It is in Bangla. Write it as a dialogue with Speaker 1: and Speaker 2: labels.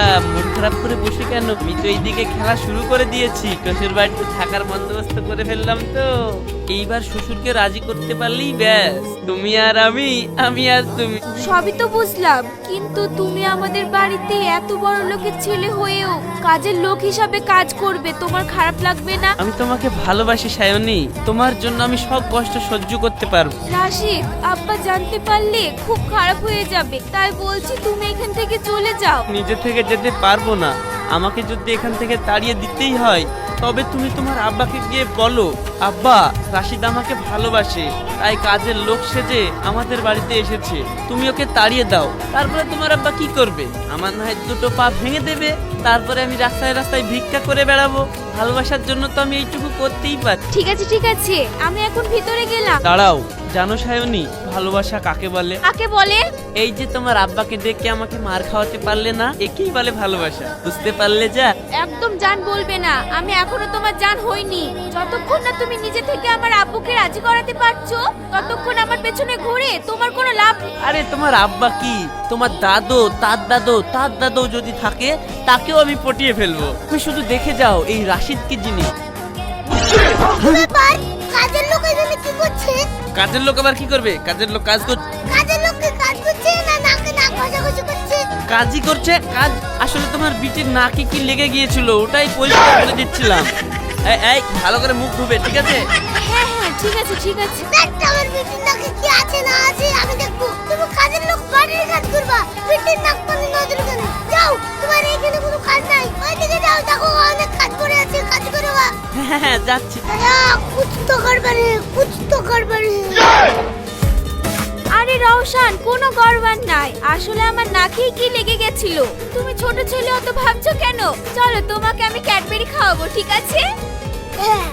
Speaker 1: Yeah. খারাপ করে বসে কেন? আমি তো এইদিকে খেলা শুরু করে দিয়েছি। শ্বশুর বাড়িতে থাকার বন্দোবস্ত করে ফেললাম তো। এইবার শ্বশুরকে রাজি করতে পারলেই ব্যাস। তুমি আর আমি আমি আর তুমি।
Speaker 2: সবই তো বুঝলাম কিন্তু তুমি আমাদের বাড়িতে এত বড় লোকের ছেলে হয়েও কাজের লোক হিসাবে কাজ করবে তোমার খারাপ লাগবে না?
Speaker 1: আমি তোমাকে ভালোবাসি সায়নী। তোমার জন্য আমি সব কষ্ট সহ্য করতে পারব।
Speaker 2: রাশিদ আব্বা জানতে পারলে খুব খারাপ হয়ে যাবে তাই বলছি তুমি এখান থেকে চলে যাও।
Speaker 1: নিজে থেকে যেতে পারব না। আমাকে যদি এখান থেকে তাড়িয়ে দিতেই হয় তবে তুমি তোমার আব্বাকে গিয়ে বলো আব্বা রাশিদ আমাকে ভালোবাসে তাই কাজের লোক সেজে আমাদের বাড়িতে এসেছে। তুমি ওকে তাড়িয়ে দাও তারপরে তোমার আব্বা কি করবে? আমার না হয় দুটো পা ভেঙে দেবে তারপরে আমি রাস্তায় রাস্তায় ভিক্ষা করে বেড়াবো। ভালোবাসার জন্য তো আমি এইটুকু করতেই পারি।
Speaker 2: ঠিক আছে ঠিক আছে আমি এখন ভিতরে গেলাম।
Speaker 1: দাঁড়াও জানো সায়নী ভালোবাসা কাকে বলে?
Speaker 2: কাকে বলে?
Speaker 1: এই যে তোমার আব্বাকে ডেকে আমাকে মার খাওয়াতে পারলে না একেই বলে ভালোবাসা। বুঝতে পারলে যা?
Speaker 2: একদম জান বলবে না আমি এখনও তোমার জান হইনি। যতক্ষণ না তুমি নিজে থেকে আমার আব্বুকে রাজি করাতে পারছ ততক্ষণ আমার পেছনে ঘুরে তোমার কোনো লাভ নেই।
Speaker 1: আরে তোমার আব্বা কি? তোমার দাদু তার দাদু তার দাদু যদি থাকে তাকেও আমি পটিয়ে ফেলব। তুমি শুধু দেখে যাও এই রাশিদ কি জিনিস?
Speaker 3: কাজের লোক
Speaker 1: আবার কি করবে? কাজের লোক কাজ কর
Speaker 3: কাজের লোককে কাজ করছে না নাকে নাক ঘষাঘষি করছে।
Speaker 1: কাজই করছে? কাজ আসলে তোমার বিটির নাকে কি লেগে গিয়েছিল? ওটাই পরিষ্কার করে দিচ্ছিলাম। এই, এই ভালো করে মুখ ধুবে ঠিক আছে?
Speaker 2: হ্যাঁ হ্যাঁ ঠিক আছে ঠিক আছে।
Speaker 3: দেখতে আমার বেটির নাকে কি আছে না আছে আমি দেখব। তুমি কাজের লোক বাড়ির কাজ করবা। বেটির নাক পানি নজর কেন? যাও তোমার এখানে কোনো কাজ নাই। ওইদিকে যাও দেখো অনেক করে
Speaker 1: হ্যাঁ হ্যাঁ যাচ্ছি।
Speaker 3: কুছ তো করবে রে কুছ তো করবে রে
Speaker 2: আরে রওশান কোনো গড়বার নাই। আসলে আমার নাকেই কি লেগে গেছিল? তুমি ছোট ছেলে অত ভাবছ কেন? চলো তোমাকে আমি ক্যাডবেরি খাওয়াবো ঠিক আছে?
Speaker 3: হ্যাঁ।